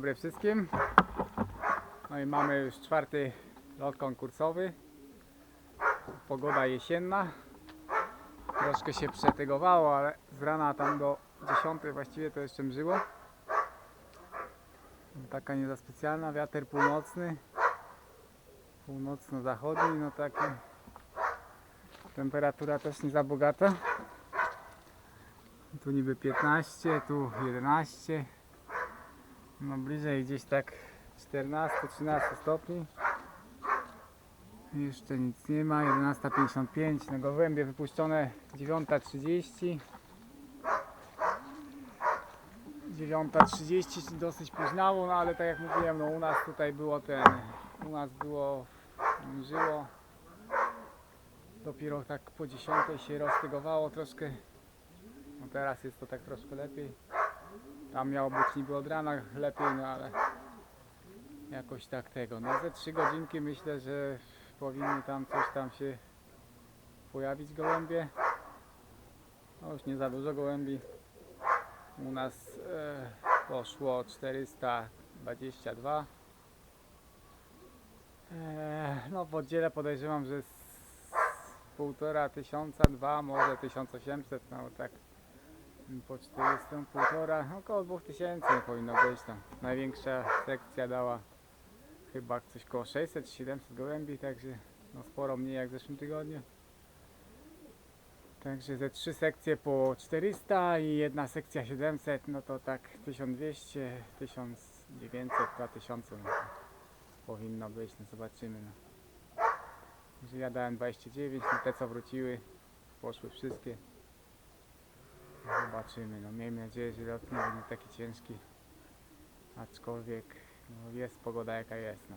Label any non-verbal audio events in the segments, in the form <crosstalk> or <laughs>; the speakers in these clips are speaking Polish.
dobry wszystkim. No i mamy już czwarty lot konkursowy. Pogoda jesienna. Troszkę się przetygowało, ale z rana tam do 10 właściwie to jeszcze mżyło. Taka nie za specjalna, wiatr północny. Północno-zachodni, no taki. Temperatura też nie za bogata. Tu niby 15, tu 11. No bliżej gdzieś tak 14-13 stopni. Jeszcze nic nie ma, 11.55. No gołębie wypuszczone 9.30. 9.30 dosyć późnało, no ale tak jak mówiłem, no u nas tutaj było ten, u nas było, żyło. Dopiero tak po 10 się roztygowało troszkę. No teraz jest to tak troszkę lepiej. Tam miało być niby od rana lepiej, no ale jakoś tak tego. No ze 3 godzinki myślę, że powinny tam coś tam się pojawić gołębie. No już nie za dużo gołębi. U nas e, poszło 422. E, no w oddziale podejrzewam, że z półtora tysiąca, dwa, może 1800, no tak po 400, półtora, około 2000 powinno być tam. Największa sekcja dała chyba coś koło 600-700 gołębi, także no sporo mniej jak w zeszłym tygodniu. Także ze trzy sekcje po 400 i jedna sekcja 700, no to tak 1200, 1900, 2000 no powinno być, no zobaczymy. No. Także ja dałem 29, no te co wróciły, poszły wszystkie. Zobaczymy, no miejmy nadzieję, że lot nie będzie taki ciężki. Aczkolwiek no, jest pogoda jaka jest, no.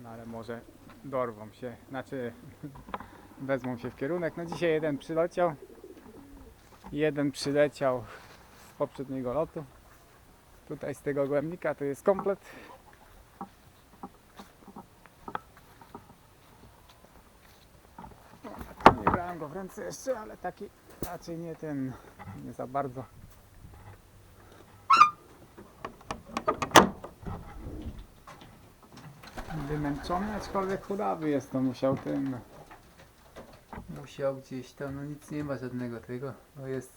No ale może dorwą się, znaczy <laughs> wezmą się w kierunek. No dzisiaj jeden przyleciał, jeden przyleciał z poprzedniego lotu. Tutaj z tego głębnika to jest komplet. Nie brałem go w ręce jeszcze, ale taki raczej nie ten, nie za bardzo. Wymęczony, aczkolwiek chudawy jest, to musiał ten. Musiał gdzieś tam, no nic nie ma żadnego tego. To jest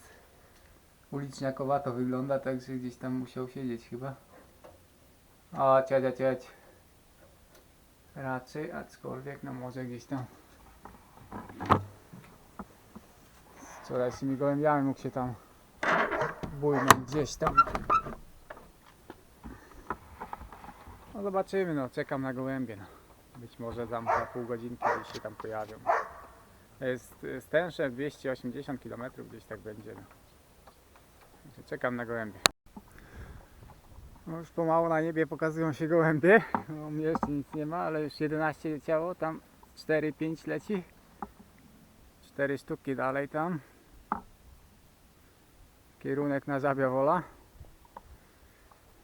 uliczniakowato wygląda, także gdzieś tam musiał siedzieć chyba. O, ciać, ciać. Raczej, aczkolwiek no może gdzieś tam z wczorajszymi gołębiami mógł się tam bujnąć gdzieś tam. No zobaczymy, no czekam na gołębie. No. Być może tam za pół godzinki gdzieś się tam pojawią. Jest stężę 280 km gdzieś tak będzie. No. Czekam na gołębie. No już pomału na niebie pokazują się gołębie. No, mnie jeszcze nic nie ma, ale już 11 leciało, tam 4-5 leci. 4 sztuki dalej tam. Kierunek na Żabia Wola.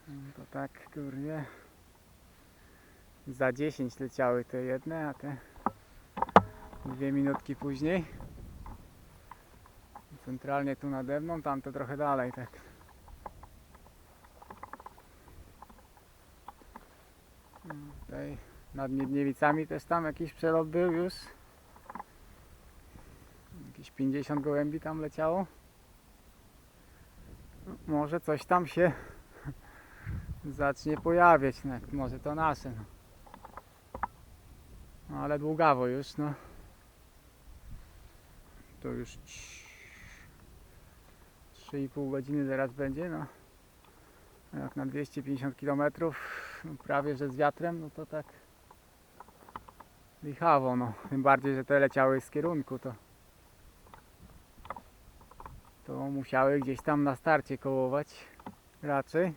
No to tak, kurnie. Za 10 leciały te jedne, a te dwie minutki później. Centralnie tu nade mną, tamte trochę dalej, tak. No, Tutaj nad Miedniewicami też tam jakiś przelot był już. Jakieś 50 gołębi tam leciało. Może coś tam się <laughs> zacznie pojawiać, no, może to nasze. No. No, ale długawo już, no. To już 3,5 godziny zaraz będzie, no. Jak na 250 km, no prawie że z wiatrem, no to tak lichawo, no. Tym bardziej, że te leciały z kierunku, to to musiały gdzieś tam na starcie kołować raczej.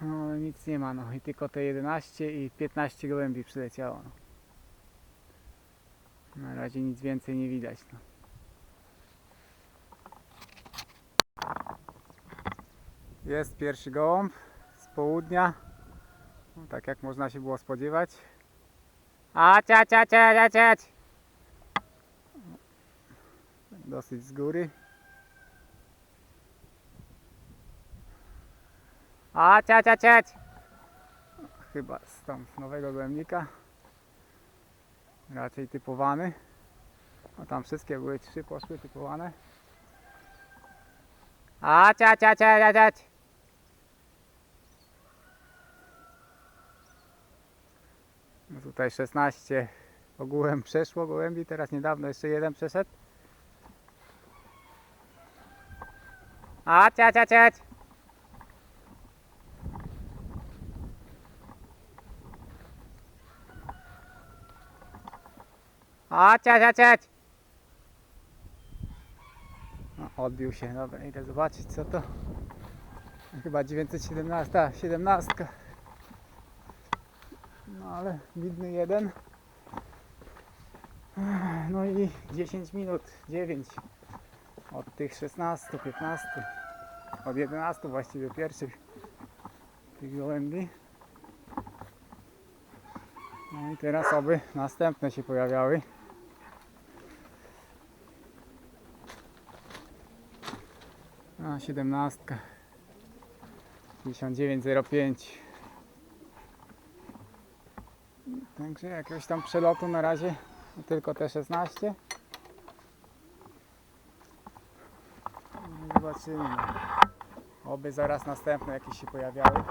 No nic nie ma, no i tylko te 11 i 15 gołębi przyleciało. No. Na razie nic więcej nie widać. No. Jest pierwszy gołąb z południa. No, tak jak można się było spodziewać. A cia cia cia cia ciać! Dosyć z góry. A, ciać, ciać, ciać. Chyba z nowego głębnika. Raczej typowany. A tam wszystkie były trzy poszły typowane. A, ciać, ciać, ciać, ciać. No tutaj 16 ogółem przeszło gołębi, teraz niedawno jeszcze jeden przeszedł. Ciać, ciać. A, ciać, ciać, ciać. No, odbił się, dobra, idę zobaczyć co to. Chyba 917, 17. No ale widny jeden. No i 10 minut, 9 od tych 16, 15, od 11 właściwie pierwszych tych gołębi. No i teraz oby następne się pojawiały. A, 17. 5905. Także jakiegoś tam przelotu na razie tylko te 16. No Zobaczymy. Oby zaraz następne jakieś się pojawiały.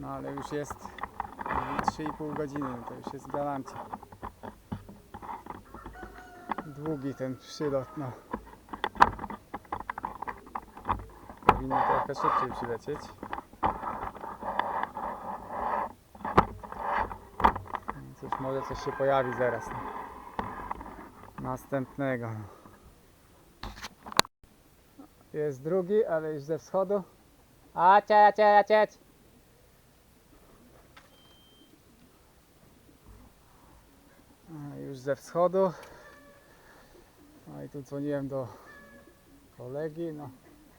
No ale już jest 3,5 godziny, no to już jest galancie. Długi ten przylot, no. Powinien trochę szybciej przylecieć. No Cóż, może coś się pojawi zaraz. No. Następnego. Jest drugi, ale już ze wschodu. A, cia, cia, cia. A, Już ze wschodu. No i tu dzwoniłem do kolegi, no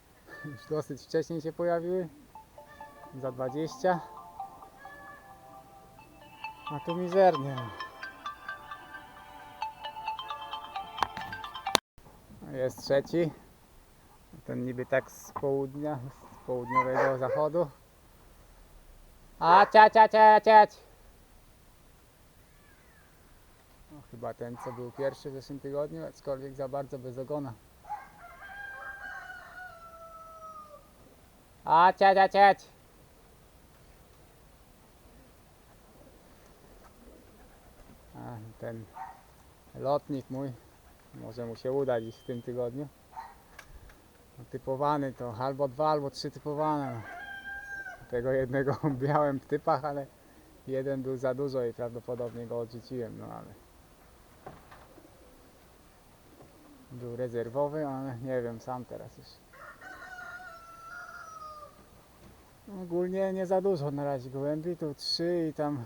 <laughs> już dosyć wcześniej się pojawiły. Za 20. A tu mizernie. Jest trzeci. Ten niby tak z południa, z południowego zachodu. A cia cia cia ciać. No, chyba ten co był pierwszy w zeszłym tygodniu, aczkolwiek za bardzo bez ogona. A cia cia ciać. A ten lotnik mój, może mu się uda dziś w tym tygodniu. Typowany to albo dwa, albo trzy typowane. No. Tego jednego <laughs> miałem w typach, ale jeden był za dużo i prawdopodobnie go odrzuciłem, no ale był rezerwowy, ale nie wiem, sam teraz już. Ogólnie nie za dużo na razie gołębi, tu trzy i tam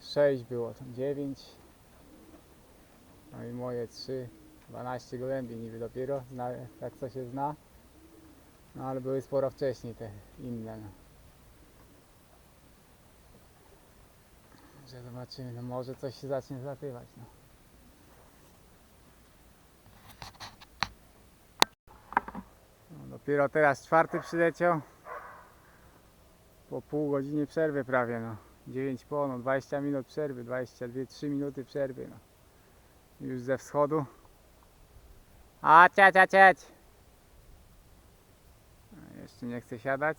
sześć było, tam dziewięć. No i moje trzy, 12 gołębi niby dopiero, tak co się zna. No ale były sporo wcześniej te inne. No. Że zobaczymy, no może coś się zacznie zlatywać. No. No, dopiero teraz czwarty przyleciał. Po pół godziny przerwy prawie, no. 9 po, no 20 minut przerwy, 22, 3 minuty przerwy, no. Już ze wschodu. A cia cia ciać. Jeszcze nie chce siadać.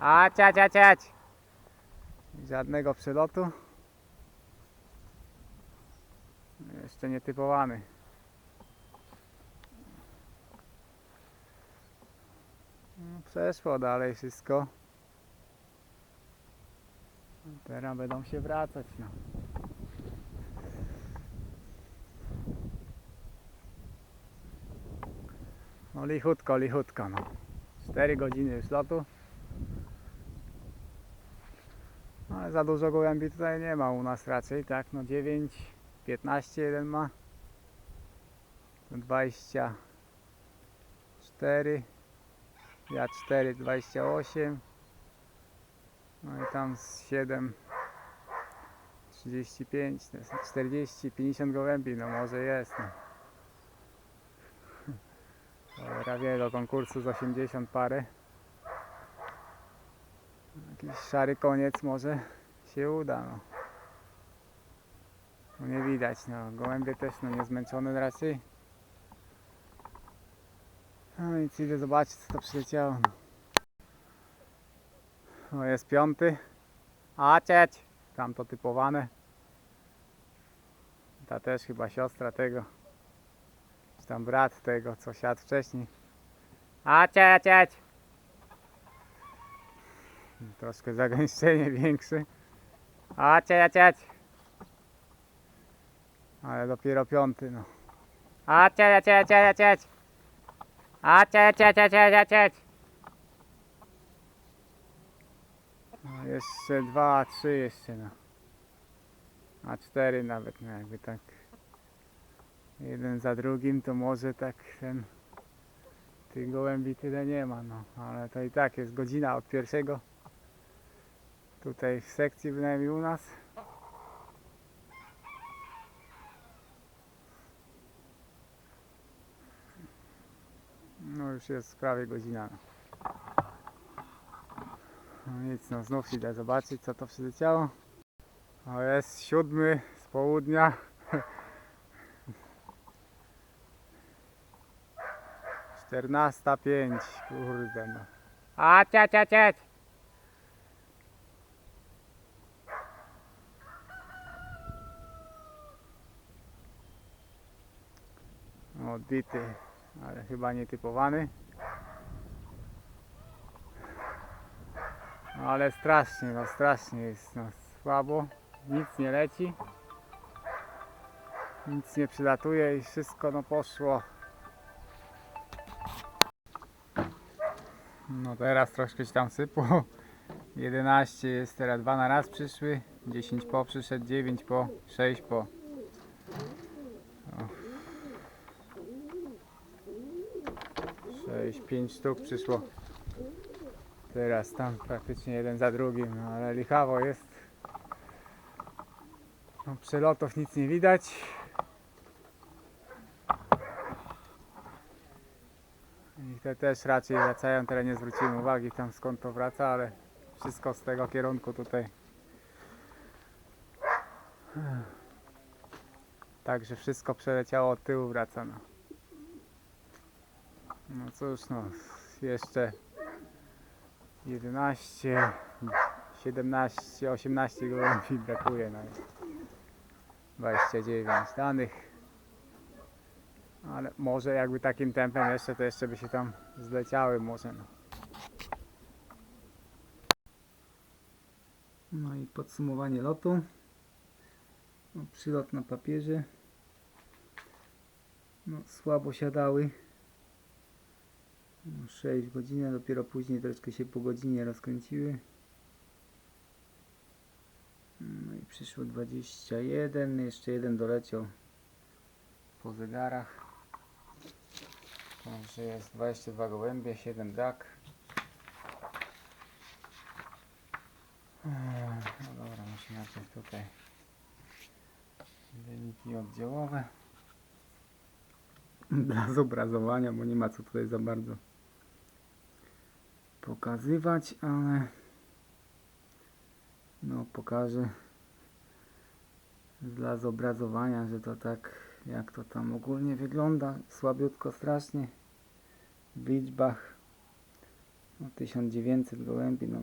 A cia cia ciać. Żadnego przelotu. Jeszcze nie typowany. No, przeszło dalej wszystko. Teraz będą się wracać. No. No lichutko, lichutko. No. 4 godziny już lotu. No, ale za dużo gołębi tutaj nie ma u nas raczej, tak? No 9, 15 jeden ma. Tu 24. Ja 4, 28. No i tam z 7, 35, to jest 40, 50 gołębi, no może jest. No. Prawie do konkursu z 80 parę. Jakiś szary koniec może się uda. No. No nie widać, no. Gołębie też no, nie zmęczone raczej. No więc idę zobaczyć co to przyleciało. No jest piąty. A cieć! Tam to typowane. Ta też chyba siostra tego. Tam brat tego, co siadł wcześniej. A cieć, cieć! Troszkę zagęszczenie większe. A cieć, cieć! Ale dopiero piąty, no. A cieć, cieć, cieć, cieć! A cieć, cieć, cieć, cieć, cieć! No, jeszcze dwa, trzy jeszcze, no. A cztery nawet, no jakby tak. Jeden za drugim, to może tak ten. Tych gołębi tyle nie ma, no. Ale to i tak jest godzina od pierwszego. Tutaj w sekcji bynajmniej u nas. No już jest prawie godzina. No. No nic, no znów idę zobaczyć co to przyleciało. O jest siódmy z południa. Czternasta pięć, kurde no. A cia cia cia. Odbity, ale chyba nietypowany. No ale strasznie, no strasznie jest, no słabo, nic nie leci, nic nie przylatuje i wszystko no poszło. No teraz troszkę się tam sypło, <laughs> 11 jest teraz, dwa na raz przyszły, 10 po przyszedł, 9 po, 6 po. O. 6, 5 sztuk przyszło. Teraz tam praktycznie jeden za drugim, ale lichawo jest. No, przelotów nic nie widać. Te też raczej wracają, teraz nie zwróciłem uwagi tam skąd to wraca, ale wszystko z tego kierunku tutaj. Także wszystko przeleciało od tyłu wraca. No, no cóż no, jeszcze 11, 17, 18 gołębi brakuje na 29 danych. Ale może jakby takim tempem jeszcze, to jeszcze by się tam zleciały może. No, no i podsumowanie lotu. No, przylot na papierze. No, słabo siadały. No, 6 godzin, a dopiero później troszkę się po godzinie rozkręciły. No i przyszło 21, jeszcze jeden doleciał po zegarach. Także jest 22 gołębie, 7 brak. Eee, No dobra, musimy najpierw tutaj wyniki oddziałowe dla zobrazowania, bo nie ma co tutaj za bardzo pokazywać, ale no pokażę dla zobrazowania, że to tak jak to tam ogólnie wygląda, słabiutko strasznie. W liczbach no, 1900 gołębi, no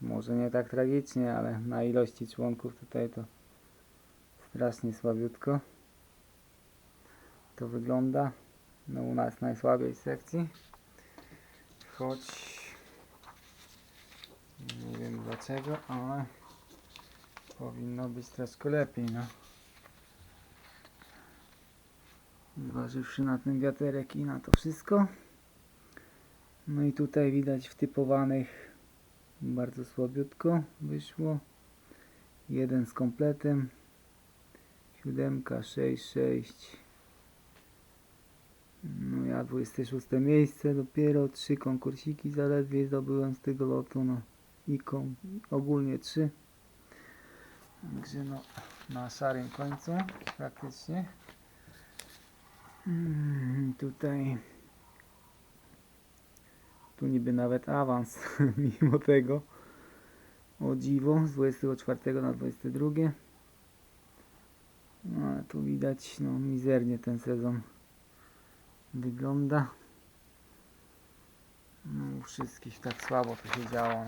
może nie tak tragicznie, ale na ilości członków tutaj to strasznie słabiutko to wygląda. No u nas najsłabiej sekcji. Choć nie wiem dlaczego, ale powinno być troszkę lepiej, no. Zważywszy na ten wiaterek i na to wszystko. No i tutaj widać wtypowanych bardzo słabiutko wyszło. Jeden z kompletem. Siódemka, sześć, sześć. No ja 26 miejsce dopiero, trzy konkursiki zaledwie zdobyłem z tego lotu, no i kom, ogólnie trzy. Także no na szarym końcu praktycznie. Mm, tutaj Tu niby nawet awans <laughs> mimo tego. O dziwo, z 24 na 22. No ale tu widać, no mizernie ten sezon wygląda. No u wszystkich tak słabo to się działo.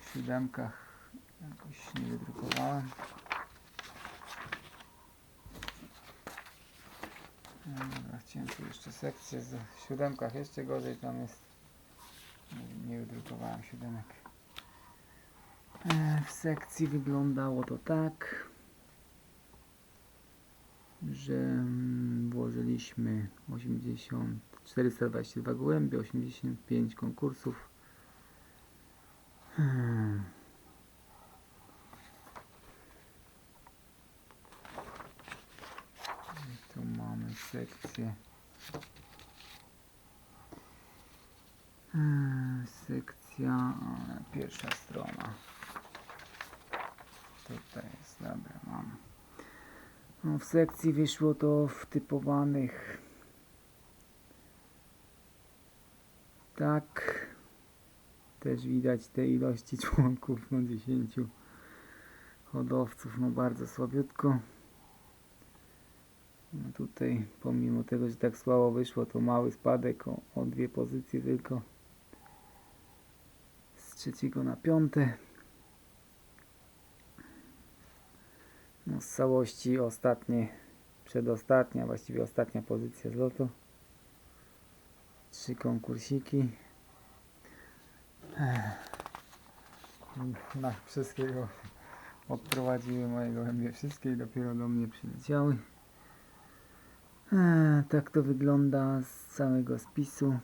W siódemkach jakoś nie wydrukowałem. Dobra, chciałem tu jeszcze sekcję z siódemkach jeszcze gorzej tam jest. Nie, wydrukowałem siódemek. E, W sekcji wyglądało to tak, że mm, włożyliśmy 80, 422 gołębie, 85 konkursów. Hmm. I Tu mamy sekcję. Hmm, Sekcja, e, pierwsza strona. Tutaj jest, dobra, mam. No, w sekcji wyszło to w typowanych tak. Też widać te ilości członków, no 10 hodowców, no bardzo słabiutko. No tutaj, pomimo tego, że tak słabo wyszło, to mały spadek o, o dwie pozycje tylko. Z trzeciego na piąte. No z całości ostatnie, przedostatnia, właściwie ostatnia pozycja z lotu. Trzy konkursiki. Na wszystkiego odprowadziły moje gołębie wszystkie i dopiero do mnie przyleciały. Tak to wygląda z całego spisu.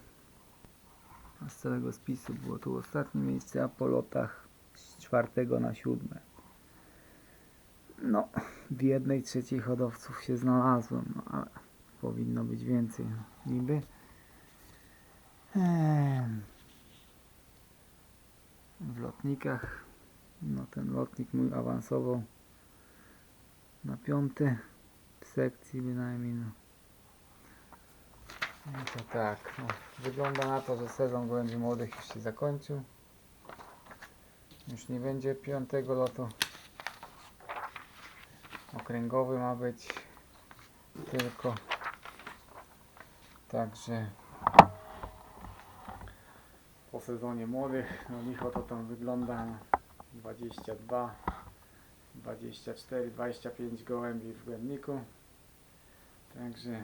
A z całego spisu było tu ostatnie miejsce, a po lotach z czwartego na siódme. No, w jednej trzeciej hodowców się znalazłem, no ale powinno być więcej, no, niby. W lotnikach, no ten lotnik mój awansował na piąty w sekcji bynajmniej, no. No to tak, no, wygląda na to, że sezon gołębi młodych już się zakończył. Już nie będzie piątego lotu. Okręgowy ma być tylko. Także po sezonie młodych, no licho to tam wygląda na 22, 24, 25 gołębi w głębniku. Także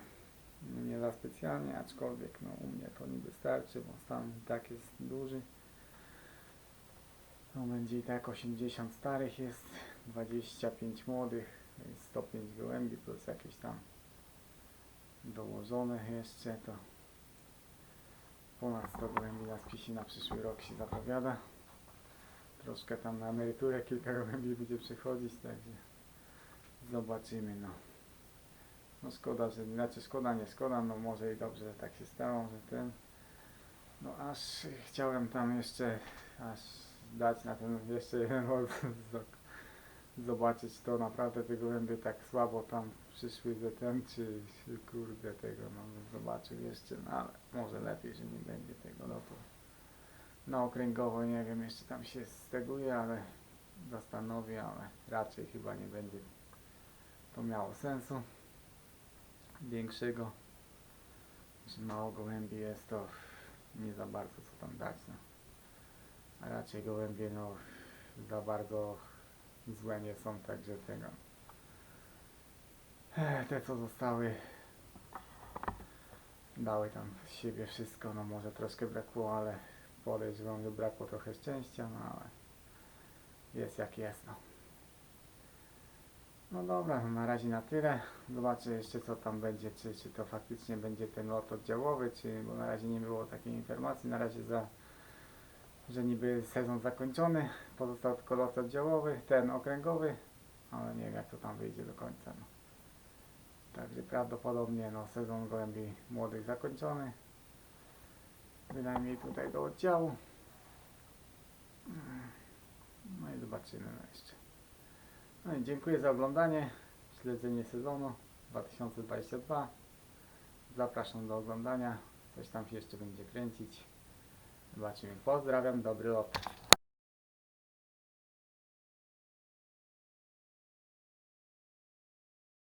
nie za specjalnie, aczkolwiek no, u mnie to nie wystarczy, bo stan i tak jest duży. To będzie i tak 80 starych jest, 25 młodych, to jest 105 gołębi plus jakieś tam dołożone jeszcze to ponad 100 gołębi na spisie na przyszły rok się zapowiada. Troszkę tam na emeryturę kilka gołębi będzie przychodzić, także zobaczymy no. No szkoda, że, znaczy szkoda, nie szkoda, no może i dobrze, że tak się stało, że ten, no aż chciałem tam jeszcze, aż dać na ten jeszcze jeden <laughs> z- zobaczyć to naprawdę te gołębie tak słabo tam przyszły ze ten, czy, czy kurde tego, no zobaczył jeszcze, no ale może lepiej, że nie będzie tego lotu. Na okręgowo nie wiem, jeszcze tam się steguje, ale zastanowię, ale raczej chyba nie będzie to miało sensu większego, że mało gołębi jest, to nie za bardzo co tam dać, no. A raczej gołębie, no, za bardzo złe nie są, także tego. Te co zostały, dały tam z siebie wszystko, no może troszkę brakło, ale podejrzewam, że brakło trochę szczęścia, no ale jest jak jest, no. No dobra, na razie na tyle. Zobaczę jeszcze co tam będzie, czy, czy to faktycznie będzie ten lot oddziałowy, czy, bo na razie nie było takiej informacji, na razie za, że niby sezon zakończony, pozostał tylko lot oddziałowy, ten okręgowy, ale nie wiem jak to tam wyjdzie do końca. No. Także prawdopodobnie no, sezon gołębi młodych zakończony, bynajmniej tutaj do oddziału. No i zobaczymy no jeszcze. No i dziękuję za oglądanie, śledzenie sezonu 2022. Zapraszam do oglądania Coś tam się jeszcze będzie kręcić. Zobaczymy. Pozdrawiam, dobry lot.